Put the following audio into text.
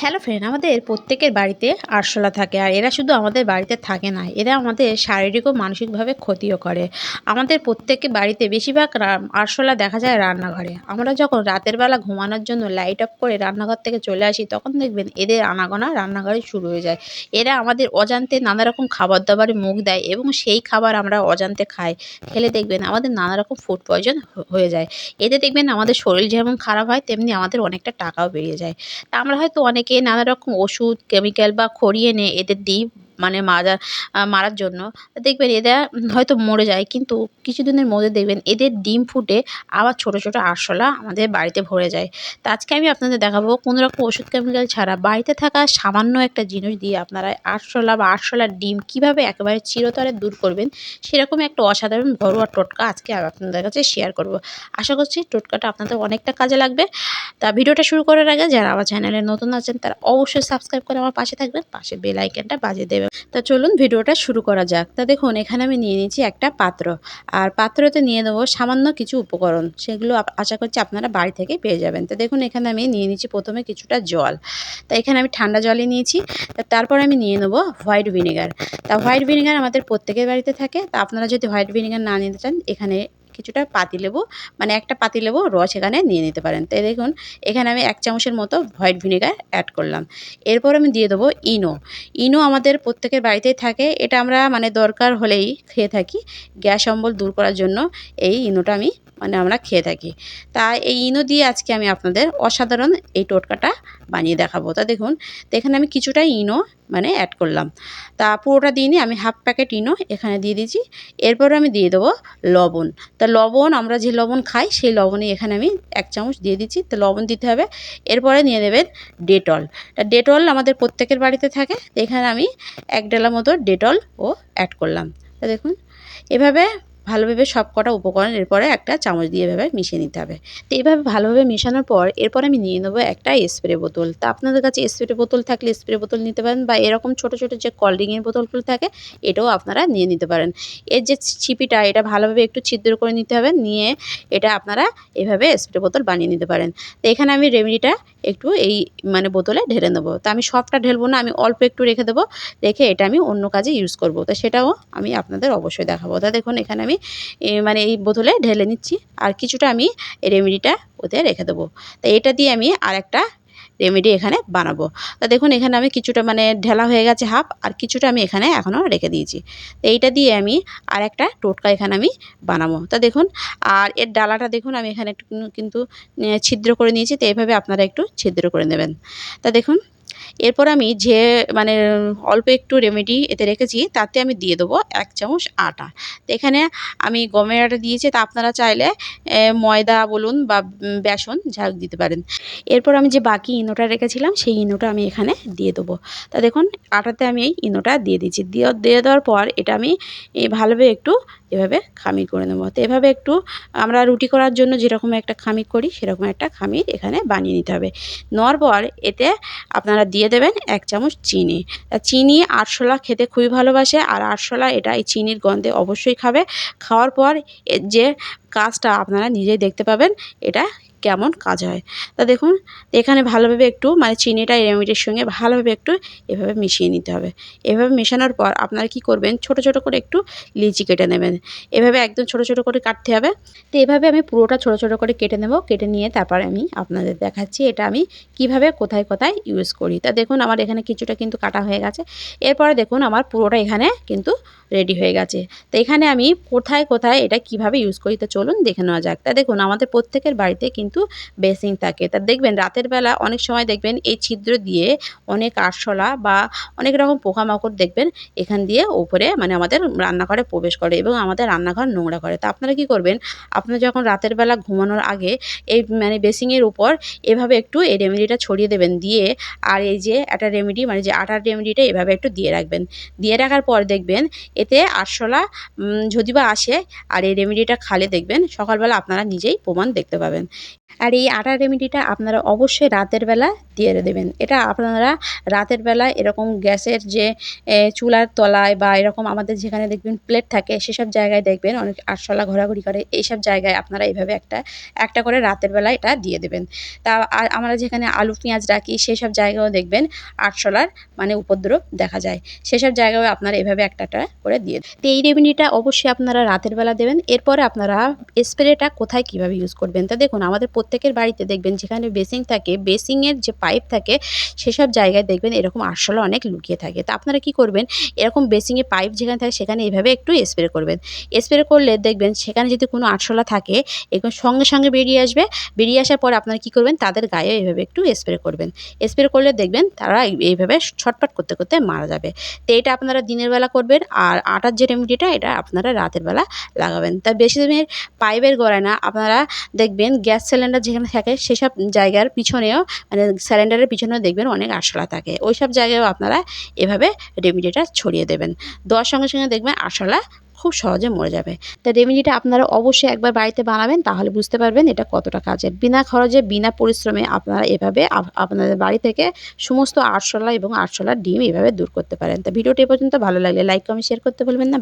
Hello friend আমাদের প্রত্যেকের বাড়িতে আরশোলা থাকে আর এরা শুধু আমাদের বাড়িতে থাকে না, এরা আমাদের শারীরিক ও মানসিকভাবে ক্ষতিও করে। আমাদের প্রত্যেকের বাড়িতে বেশিরভাগ আরশোলা দেখা যায় রান্নাঘরে। আমরা যখন রাতের বেলা ঘুমানোর জন্য লাইট অফ করে রান্নাঘর থেকে চলে আসি, তখন দেখবেন এদের আনাগোনা রান্নাঘরে শুরু হয়ে যায়। এরা আমাদের অজান্তে নানা রকম খাবার দাবারে মুখ দেয় এবং সেই খাবার আমরা অজান্তে খাই। খেলে দেখবেন আমাদের নানা রকম ফুড পয়জন হয়ে যায়। এতে দেখবেন আমাদের শরীর যেমন খারাপ হয়, তেমনি আমাদের অনেকটা টাকাও বেরিয়ে যায়। তা আমরা হয়তো অনেকে নানা রকম ওষুধ কেমিক্যাল বা খড়ি এনে এদের দিই। মানে মারা মারার জন্য, দেখবেন এরা হয়তো মরে যায়, কিন্তু কিছুদিনের মধ্যে দেখবেন এদের ডিম ফুটে আবার ছোট ছোট আরশোলা আমাদের বাড়িতে ভরে যায়। তা আজকে আমি আপনাদের দেখাবো কোনো রকম ওষুধ কেমিক্যাল ছাড়া বাড়িতে থাকা সামান্য একটা জিনিস দিয়ে আপনারা আরশোলা বা আরশোলার ডিম কীভাবে একেবারে চিরতরে দূর করবেন সেরকম একটা অসাধারণ ঘরোয়া টোটকা আজকে আপনাদের কাছে শেয়ার করব। আশা করছি টোটকাটা আপনাদের অনেকটা কাজে লাগবে। তা ভিডিওটা শুরু করার আগে যারা আমার চ্যানেলে নতুন আছেন, তারা অবশ্যই সাবস্ক্রাইব করে আমার পাশে থাকবেন, পাশে বেল আইকনটা বাজিয়ে দেবেন। তা চলুন ভিডিওটা শুরু করা যাক। তা দেখুন, এখানে আমি নিয়ে নিয়েছি একটা পাত্র। আর পাত্রতে নিয়ে নেব সামান্য কিছু উপকরণ। সেগুলো আশা করছি আপনারা বাড়ি থেকে পেয়ে যাবেন। তো দেখুন, এখানে আমি নিয়ে নিয়েছি প্রথমে কিছুটা জল। তা এখানে আমি ঠান্ডা জলই নিয়েছি। তারপর আমি নিয়ে নেব হোয়াইট ভিনেগার। তা হোয়াইট ভিনেগার আমাদের প্রত্যেকের বাড়িতে থাকে। তা আপনারা যদি হোয়াইট ভিনেগার না নিতে চান, এখানে কিছুটা পাতিলেবু মানে একটা পাতি পাতিলেবু রস এখানে নিয়ে নিতে পারেন। তাই দেখুন, এখানে আমি এক চামচের মতো হোয়াইট ভিনেগার অ্যাড করলাম। এরপর আমি দিয়ে দেবো ইনো। ইনো আমাদের প্রত্যেকের বাড়িতেই থাকে। এটা আমরা মানে দরকার হলেই খেয়ে থাকি। গ্যাস অম্বল দূর করার জন্য এই ইনোটা আমি মানে আমরা খেয়ে থাকি। তা এই ইনো দিয়ে আজকে আমি আপনাদের অসাধারণ এই টোটকাটা বানিয়ে দেখাবো। তা দেখুন তো এখানে আমি কিছুটা ইনো মানে অ্যাড করলাম। তা পুরোটা দিইনি আমি হাফ প্যাকেট ইনো এখানে দিয়ে দিয়েছি। এরপর আমি দিয়ে দেবো লবণ। তা লবণ, আমরা যে লবণ খাই, সেই লবণে এখানে আমি এক চামচ দিয়ে দিচ্ছি। তো লবণ দিতে হবে। এরপরে নিয়ে নেবেন ডেটল। তা ডেটল আমাদের প্রত্যেকের বাড়িতে থাকে। তো এখানে আমি এক ডেলা মতো ডেটল ও অ্যাড করলাম। তা দেখুন, এভাবে ভালোভাবে সব কটা উপকরণ এরপরে একটা চামচ দিয়ে এভাবে মিশিয়ে নিতে হবে। তো এইভাবে ভালোভাবে মেশানোর পর এরপর আমি নিয়ে নেব একটা স্প্রে বোতল। তা আপনাদের কাছে স্প্রে বোতল থাকলে স্প্রে বোতল নিতে পারেন বা এরকম ছোট ছোট যে কোল্ড ড্রিঙ্কের বোতলগুলো থাকে এটাও আপনারা নিয়ে নিতে পারেন। এর যে ছিপিটা এটা ভালোভাবে একটু ছিদ্র করে নিতে হবে। নিয়ে এটা আপনারা এভাবে স্প্রে বোতল বানিয়ে নিতে পারেন। তো এখানে আমি রেমেডিটা একটু এই মানে বোতলে ঢেলে নেব। তো আমি সবটা ঢেলবো না, আমি অল্প একটু রেখে দেবো, রেখে এটা আমি অন্য কাজে ইউজ করব। তো সেটাও আমি আপনাদের অবশ্যই দেখাবো। তা দেখুন, এখানে আমি মানে এই বোতলে ঢেলে নিচ্ছি, আর কিছুটা আমি রেমিডিটা ওতে রেখে দেবো। তো এটা দিয়ে আমি আর একটা রেমেডি এখানে বানাবো। তা দেখুন, এখানে আমি কিছুটা মানে ঢেলা হয়ে গেছে হাফ আর কিছুটা আমি এখানে এখনও রেখে দিয়েছি। তো এইটা দিয়ে আমি আর একটা টোটকা এখানে আমি বানাবো। তা দেখুন, আর এর ডালাটা দেখুন, আমি এখানে একটু কিন্তু ছিদ্র করে নিয়েছি, তো এভাবে আপনারা একটু ছিদ্র করে নেবেন। তা দেখুন এরপর আমি যে মানে অল্প একটু রেমেডি এতে রেখেছি, তাতে আমি দিয়ে দেবো এক চামচ আটা। তো এখানে আমি গমের আটা দিয়েছি, তা আপনারা চাইলে ময়দা বলুন বা বেসন ঝাঁক দিতে পারেন। এরপর আমি যে বাকি ইনোটা রেখেছিলাম, সেই ইনোটা আমি এখানে দিয়ে দেবো। তা দেখুন, আটাতে আমি এই ইনোটা দিয়ে দিচ্ছি দিয়ে দেওয়ার পর এটা আমি ভালোভাবে একটু এভাবে খামির করে নেব। তো এভাবে একটু আমরা রুটি করার জন্য যেরকম একটা খামির করি, সেরকম একটা খামির এখানে বানিয়ে নিতে হবে। নেওয়ার পর এতে আপনারা দিয়ে দেবেন এক চামচ চিনি। চিনি আরশোলা খেতে খুবই ভালোবাসে, আর আরশোলা এটা এই চিনির গন্ধে অবশ্যই খাবে। খাওয়ার পর যে কাজটা আপনারা নিজেই দেখতে পাবেন, এটা কেমন কাজ হয়। তা দেখুন, এখানে ভালোভাবে একটু মানে চিনিটা এই রেমিডির সঙ্গে ভালোভাবে একটু এভাবে মিশিয়ে নিতে হবে। এভাবে মেশানোর পর আপনারা কি করবেন, ছোট ছোট করে একটু লিচি কেটে নেবেন। এভাবে একদম ছোট ছোট করে কাটতে হবে। তো এভাবে আমি পুরোটা ছোট ছোট করে কেটে নেব, কেটে নিয়ে তারপর আমি আপনাদের দেখাচ্ছি এটা আমি কীভাবে কোথায় কোথায় ইউজ করি। তা দেখুন, আমার এখানে কিছুটা কিন্তু কাটা হয়ে গেছে। এরপরে দেখুন, আমার পুরোটা এখানে কিন্তু রেডি হয়ে গেছে। তো এখানে আমি কোথায় কোথায় এটা কীভাবে ইউজ করি, তো চলুন দেখে নেওয়া যাক। তা দেখুন, আমাদের প্রত্যেকের বাড়িতে কিন্তু বেসিং থাকে। তা দেখবেন রাতের বেলা অনেক সময় দেখবেন এই ছিদ্র দিয়ে অনেক আরশোলা বা অনেক রকম পোকামাকড় দেখবেন এখান দিয়ে উপরে মানে আমাদের রান্নাঘরে প্রবেশ করে এবং আমাদের রান্নাঘর নোংরা করে। তা আপনারা কি করবেন? আপনারা যখন রাতের বেলা ঘুমানোর আগে এই মানে বেসিংয়ের উপর এভাবে একটু এই রেমেডিটা ছড়িয়ে দেবেন দিয়ে আর এই যে একটা রেমেডি মানে যে আটার রেমেডিটা এভাবে একটু দিয়ে রাখবেন। দিয়ে রাখার পর দেখবেন এতে আরশোলা যদি বা আসে আর এই রেমেডিটা খালে দেখবেন সকালবেলা আপনারা নিজেই প্রমাণ দেখতে পাবেন। আর এই আটার রেমেডিটা আপনারা অবশ্যই রাতের বেলা দিয়ে দেবেন। এটা আপনারা রাতের বেলা এরকম গ্যাসের যে চুলার তলায় বা এরকম আমাদের যেখানে দেখবেন প্লেট থাকে, সেসব জায়গায় দেখবেন, অনেক আরশোলা ঘোরাঘুরি করে, এইসব জায়গায় আপনারা এইভাবে একটা একটা করে রাতের বেলা এটা দিয়ে দেবেন। তা আর আমরা যেখানে আলু, পেঁয়াজ রাখি, সেসব জায়গায়ও দেখবেন আরশোলার মানে উপদ্রব দেখা যায়। সেসব জায়গায় আপনারা এভাবে একটা করে দিয়ে তো এই রেমেডিটা অবশ্যই আপনারা রাতের বেলা দেবেন। এরপরে আপনারা স্প্রেটা কোথায় কীভাবে ইউজ করবেন? তা দেখুন, আমাদের প্রত্যেকের বাড়িতে দেখবেন যেখানে বেসিং থাকে বেসিংয়ের যে পাইপ থাকে, সেসব জায়গায় দেখবেন এরকম আরশোলা অনেক লুকিয়ে থাকে। তা আপনারা কি করবেন? এরকম বেসিংয়ে পাইপ যেখানে থাকে, সেখানে এইভাবে একটু স্প্রে করবেন। স্প্রে করলে দেখবেন সেখানে যদি কোনো আরশোলা থাকে এরকম সঙ্গে সঙ্গে বেরিয়ে আসবে। বেরিয়ে আসার পর আপনারা কি করবেন? তাদের গায়ে এইভাবে একটু স্প্রে করবেন। স্প্রে করলে দেখবেন তারা এইভাবে ছটপট করতে করতে মারা যাবে। তো এটা আপনারা দিনের বেলা করবেন আর আটার যে রেমেডিটা এটা আপনারা রাতের বেলা লাগাবেন। তা বেশি দিনের পাইপের গড়ায় না, আপনারা দেখবেন গ্যাস সিলিন্ডার যেখানে থাকে, সেসব জায়গার পিছনেও মানে সিলিন্ডারের পিছনেও দেখবেন অনেক আরশোলা থাকে। ওই সব জায়গায়ও আপনারা এভাবে রেমিডিটা ছড়িয়ে দেবেন। দেওয়ার সঙ্গে সঙ্গে দেখবেন আরশোলা খুব সহজে মরে যাবে। তা রেমেডিটা আপনারা অবশ্যই একবার বাড়িতে বানাবেন, তাহলে বুঝতে পারবেন এটা কতটা কাজের। বিনা খরচে, বিনা পরিশ্রমে আপনারা এভাবে আপনাদের বাড়ি থেকে সমস্ত আরশোলা এবং আরশোলার ডিম এভাবে দূর করতে পারেন। তা ভিডিওটি পর্যন্ত ভালো লাগলে লাইক কমেন্ট শেয়ার করতে ভুলবেন না।